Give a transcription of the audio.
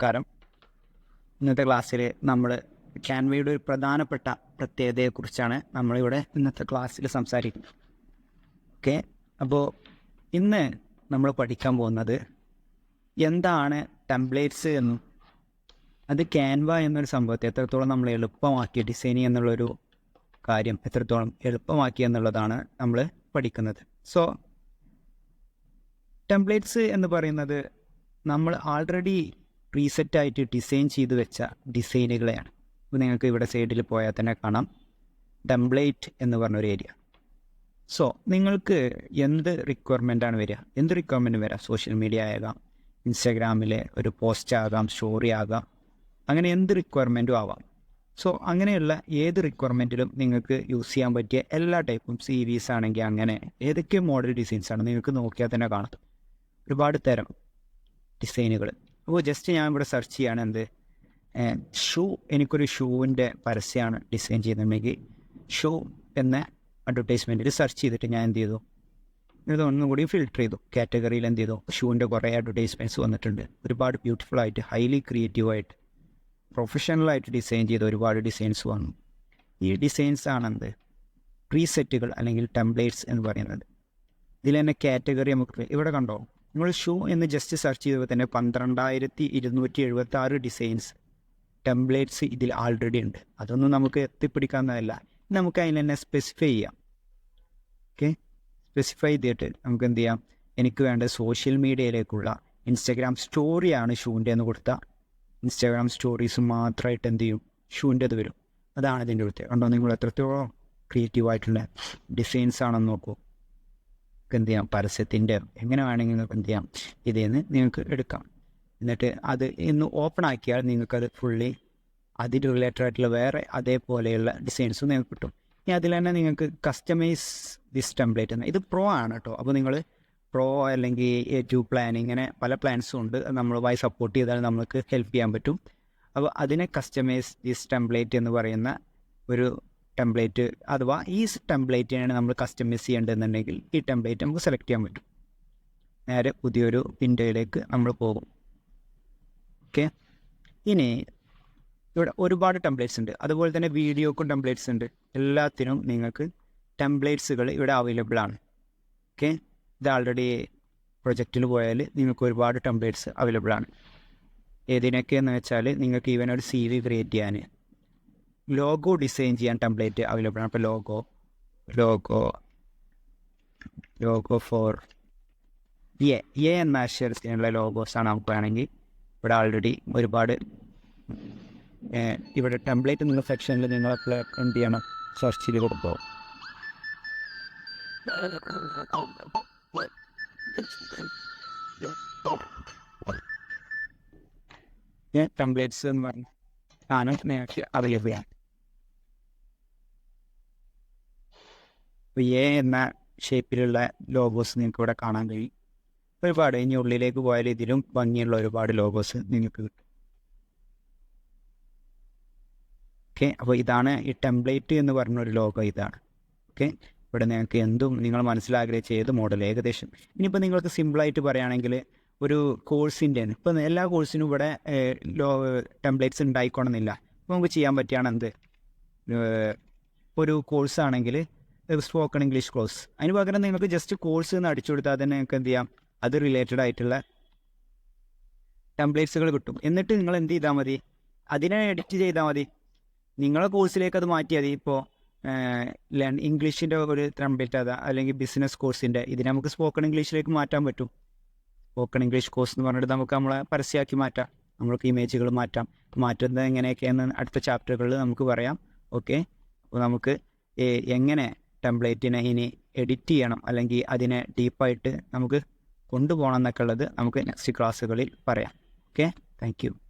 നമസ്കാരം. ഇന്നത്തെ ക്ലാസ്സിൽ നമ്മൾ ക്യാൻവയുടെ ഒരു പ്രധാനപ്പെട്ട പ്രത്യേകതയെക്കുറിച്ചാണ് നമ്മളിവിടെ ഇന്നത്തെ ക്ലാസ്സിൽ സംസാരിക്കുന്നത്. ഓക്കെ? അപ്പോൾ ഇന്ന് നമ്മൾ പഠിക്കാൻ പോകുന്നത് എന്താണ് ടെംപ്ലേറ്റ്സ് എന്നും അത് ക്യാൻവ എന്നൊരു സംഭവത്തെ എത്രത്തോളം നമ്മൾ എളുപ്പമാക്കി ഡിസൈൻ എന്നുള്ളൊരു കാര്യം എത്രത്തോളം എളുപ്പമാക്കി എന്നുള്ളതാണ് നമ്മൾ പഠിക്കുന്നത്. സോ ടെംപ്ലേറ്റ്സ് എന്ന് പറയുന്നത് നമ്മൾ ആൾറെഡി പ്രീസെറ്റ് ആയിട്ട് ഡിസൈൻ ചെയ്ത് വെച്ച ഡിസൈനുകളെയാണ് ഇപ്പോൾ നിങ്ങൾക്ക് ഇവിടെ സൈഡിൽ പോയാൽ തന്നെ കാണാം. ടെംപ്ലേറ്റ് എന്ന് പറഞ്ഞൊരു ഏരിയ സോ നിങ്ങൾക്ക് എന്ത് റിക്വയർമെന്റ് ആണ് വരിക? എന്ത് റിക്വയർമെന്റ് വരാം സോഷ്യൽ മീഡിയ ആകാം ഇൻസ്റ്റാഗ്രാമിലെ ഒരു പോസ്റ്റ് ആകാം സ്റ്റോറി ആകാം അങ്ങനെ എന്ത് റിക്വയർമെന്റും ആവാം. സോ അങ്ങനെയുള്ള ഏത് റിക്വയർമെന്റിലും നിങ്ങൾക്ക് യൂസ് ചെയ്യാൻ പറ്റിയ എല്ലാ ടൈപ്പും സീരീസ് ആണെങ്കിൽ അങ്ങനെ ഏതൊക്കെ മോഡൽ ഡിസൈൻസ് ആണ് നിങ്ങൾക്ക് നോക്കിയാൽ തന്നെ കാണും. ഒരുപാട് തരം ഡിസൈനുകൾ അപ്പോൾ ജസ്റ്റ് ഞാൻ ഇവിടെ സെർച്ച് ചെയ്യാണ് എന്ത്? ഷൂ എനിക്കൊരു ഷൂവിന്റെ പരസ്യമാണ് ഡിസൈൻ ചെയ്യുന്നുണ്ടെങ്കിൽ ഷൂ എന്ന അഡ്വർടൈസ്മെന്റിൽ സെർച്ച് ചെയ്തിട്ട് ഞാൻ എന്ത് ചെയ്തു? ഇത് ഒന്നും കൂടി ഫിൽട്ടർ ചെയ്തു. കാറ്റഗറിയിൽ എന്ത് ചെയ്തു? ഷൂവിന്റെ കുറേ അഡ്വർടൈസ്മെന്റ്സ് വന്നിട്ടുണ്ട്. ഒരുപാട് ബ്യൂട്ടിഫുൾ ആയിട്ട് ഹൈലി ക്രിയേറ്റീവായിട്ട് പ്രൊഫഷണലായിട്ട് ഡിസൈൻ ചെയ്ത ഒരുപാട് ഡിസൈൻസ് വന്നു. ഈ ഡിസൈൻസ് ആണെന്ത് പ്രീസെറ്റുകൾ അല്ലെങ്കിൽ ടെംപ്ലേറ്റ്സ് എന്ന് പറയുന്നത്. ഇതിൽ തന്നെ കാറ്റഗറി നമുക്ക് ഇവിടെ കണ്ടോ? നിങ്ങൾ ഷൂ എന്ന് ജസ്റ്റ് സെർച്ച് ചെയ്തപ്പോൾ തന്നെ പന്ത്രണ്ടായിരത്തി ഇരുന്നൂറ്റി എഴുപത്തി ആറ് ഡിസൈൻസ് ടെംപ്ലേറ്റ്സ് ഇതിൽ ആൾറെഡി ഉണ്ട്. അതൊന്നും നമുക്ക് എത്തിപ്പിടിക്കാവുന്നതല്ല. നമുക്ക് അതിൽ തന്നെ സ്പെസിഫൈ ചെയ്യാം. ഓക്കെ സ്പെസിഫൈ ചെയ്തിട്ട് നമുക്ക് എന്ത് ചെയ്യാം? എനിക്ക് വേണ്ട സോഷ്യൽ മീഡിയയിലേക്കുള്ള ഇൻസ്റ്റഗ്രാം സ്റ്റോറിയാണ് ഷൂവിന്റെ എന്ന് കൊടുത്താൽ ഇൻസ്റ്റാഗ്രാം സ്റ്റോറീസ് മാത്രമായിട്ട് എന്ത് ചെയ്യും? ഷൂവിന്റെത് വരും. അതാണ് ഇതിന്റെ അടുത്ത് കണ്ടോ? നിങ്ങൾ എത്രത്തോളം ക്രിയേറ്റീവായിട്ടുള്ള ഡിസൈൻസ് ആണെന്ന് നോക്കൂ. നിങ്ങൾക്ക് എന്ത് ചെയ്യാം പരസ്യത്തിന്റെ എങ്ങനെ വേണമെങ്കിൽ നിങ്ങൾക്ക് എന്ത് ചെയ്യാം ഇതിൽ നിന്ന് നിങ്ങൾക്ക് എടുക്കാം. എന്നിട്ട് അത് ഇന്ന് ഓപ്പൺ ആക്കിയാൽ നിങ്ങൾക്കത് ഫുള്ളി അതിന് റിലേറ്റഡ് ആയിട്ടുള്ള വേറെ അതേപോലെയുള്ള ഡിസൈൻസും നിങ്ങൾക്ക് കിട്ടും. ഇനി അതിൽ തന്നെ നിങ്ങൾക്ക് കസ്റ്റമൈസ് ദിസ് ടെംപ്ലേറ്റ് എന്ന്. ഇത് പ്രോ ആണ് കേട്ടോ അപ്പോൾ നിങ്ങൾ പ്രോ അല്ലെങ്കിൽ എ ടു പ്ലാൻ ഇങ്ങനെ പല പ്ലാൻസും ഉണ്ട്. നമ്മൾ വൈ സപ്പോർട്ട് ചെയ്താൽ നമുക്ക് ഹെൽപ്പ് ചെയ്യാൻ പറ്റും. അപ്പോൾ അതിനെ കസ്റ്റമൈസ് ദിസ് ടെംപ്ലേറ്റ് എന്ന് പറയുന്ന ഒരു ടെംപ്ലേറ്റ് അഥവാ ഈ ടെംപ്ലേറ്റിനാണ് നമ്മൾ കസ്റ്റമൈസ് ചെയ്യേണ്ടതെന്നുണ്ടെങ്കിൽ ഈ ടെംപ്ലേറ്റ് നമുക്ക് സെലക്ട് ചെയ്യാൻ പറ്റും. നേരെ പുതിയൊരു വിൻഡോയിലേക്ക് നമ്മൾ പോകും. ഓക്കെ ഇനി ഇവിടെ ഒരുപാട് ടെംപ്ലേറ്റ്സ് ഉണ്ട്. അതുപോലെ തന്നെ വീഡിയോക്കും ടെംപ്ലേറ്റ്സ് ഉണ്ട്. എല്ലാത്തിനും നിങ്ങൾക്ക് ടെംപ്ലേറ്റ്സുകൾ ഇവിടെ അവൈലബിൾ ആണ്. ഓക്കെ ഇത് ആൾറെഡി പ്രൊജക്റ്റിൽ പോയാൽ നിങ്ങൾക്ക് ഒരുപാട് ടെംപ്ലേറ്റ്സ് അവൈലബിൾ ആണ്. ഏതിനൊക്കെയെന്ന് വെച്ചാൽ നിങ്ങൾക്ക് ഈവൻ ഒരു സി വി ക്രിയേറ്റ് ചെയ്യാൻ ലോഗോ ഡിസൈൻ ചെയ്യാൻ ടെംപ്ലേറ്റ് അവൈലബിൾ ആണ്. അപ്പോൾ logo logo logo for A A എന്ന അക്ഷരം ചെയ്യാനുള്ള ലോഗോസാണ് നമുക്ക് വേണമെങ്കിൽ ഇവിടെ ആൾറെഡി ഒരുപാട് ഇവിടെ ടെംപ്ലേറ്റ് എന്നുള്ള സെക്ഷനിൽ നിങ്ങൾ എന്ത് ചെയ്യണം. സെർച്ച് ചെയ്ത് കൊടുക്കുക ടെംപ്ലേറ്റ്സ് എന്ന് പറഞ്ഞാൽ ആണ്. നിങ്ങൾക്ക് അവൈലബിൾ ആണ് അപ്പോൾ എ എന്ന ഷേപ്പിലുള്ള ലോഗോസ് നിങ്ങൾക്ക് ഇവിടെ കാണാൻ കഴിയും. ഒരുപാട് ഇനി ഉള്ളിലേക്ക് പോയാൽ ഇതിലും ഭംഗിയുള്ള ഒരുപാട് ലോഗോസ് നിങ്ങൾക്ക് കിട്ടും. ഓക്കെ അപ്പോൾ ഇതാണ് ഈ ടെംപ്ലേറ്റ് എന്ന് പറഞ്ഞ ഒരു ലോഗോ ഇതാണ്. ഓക്കെ ഇവിടെ നിങ്ങൾക്ക് എന്തും നിങ്ങൾ മനസ്സിലാഗ്രഹിച്ച ഏത് മോഡൽ ഏകദേശം. ഇനിയിപ്പോൾ നിങ്ങൾക്ക് സിമ്പിളായിട്ട് പറയുകയാണെങ്കിൽ ഒരു കോഴ്സിന്റെ ഇപ്പം എല്ലാ കോഴ്സിനും ഇവിടെ ലോ ടെംപ്ലേറ്റ്സ് ഉണ്ടായിക്കോണമെന്നില്ല. അപ്പോൾ നമുക്ക് ചെയ്യാൻ പറ്റുകയാണ് എന്ത് ഒരു കോഴ്സാണെങ്കിൽ സ്പോക്കൺ ഇംഗ്ലീഷ് കോഴ്സ് അതിന് പകരം നിങ്ങൾക്ക് ജസ്റ്റ് കോഴ്സ് എന്ന് അടിച്ചു കൊടുത്താൽ തന്നെ നിങ്ങൾക്ക് എന്ത് ചെയ്യാം? അത് റിലേറ്റഡ് ആയിട്ടുള്ള ടെംപ്ലേറ്റ്സുകൾ കിട്ടും. എന്നിട്ട് നിങ്ങൾ എന്ത് ചെയ്താൽ മതി? അതിനെ എഡിറ്റ് ചെയ്താൽ മതി. നിങ്ങളെ കോഴ്സിലേക്ക് അത് മാറ്റിയാൽ മതി. ഇപ്പോൾ ഇംഗ്ലീഷിന്റെ ഒരു ടെംപ്ലേറ്റ് അതാ അല്ലെങ്കിൽ ബിസിനസ് കോഴ്സിന്റെ ഇതിനെ നമുക്ക് സ്പോക്കൺ ഇംഗ്ലീഷിലേക്ക് മാറ്റാൻ പറ്റും. സ്പോക്കൺ ഇംഗ്ലീഷ് കോഴ്സ് എന്ന് പറഞ്ഞിട്ട് നമുക്ക് നമ്മളെ പരസ്യമാക്കി മാറ്റാം. നമ്മൾക്ക് ഇമേജുകൾ മാറ്റാം. മാറ്റുന്നത് എങ്ങനെയൊക്കെയെന്ന് അടുത്ത ചാപ്റ്ററുകളിൽ നമുക്ക് പറയാം. ഓക്കെ അപ്പോൾ നമുക്ക് എങ്ങനെ ടെംപ്ലേറ്റിനെ ഇനി എഡിറ്റ് ചെയ്യണം. അല്ലെങ്കിൽ അതിനെ ഡീപ്പായിട്ട് നമുക്ക് കൊണ്ടുപോകണം എന്നൊക്കെ ഉള്ളത് നമുക്ക് നെക്സ്റ്റ് ക്ലാസ്സുകളിൽ പറയാം. Okay thank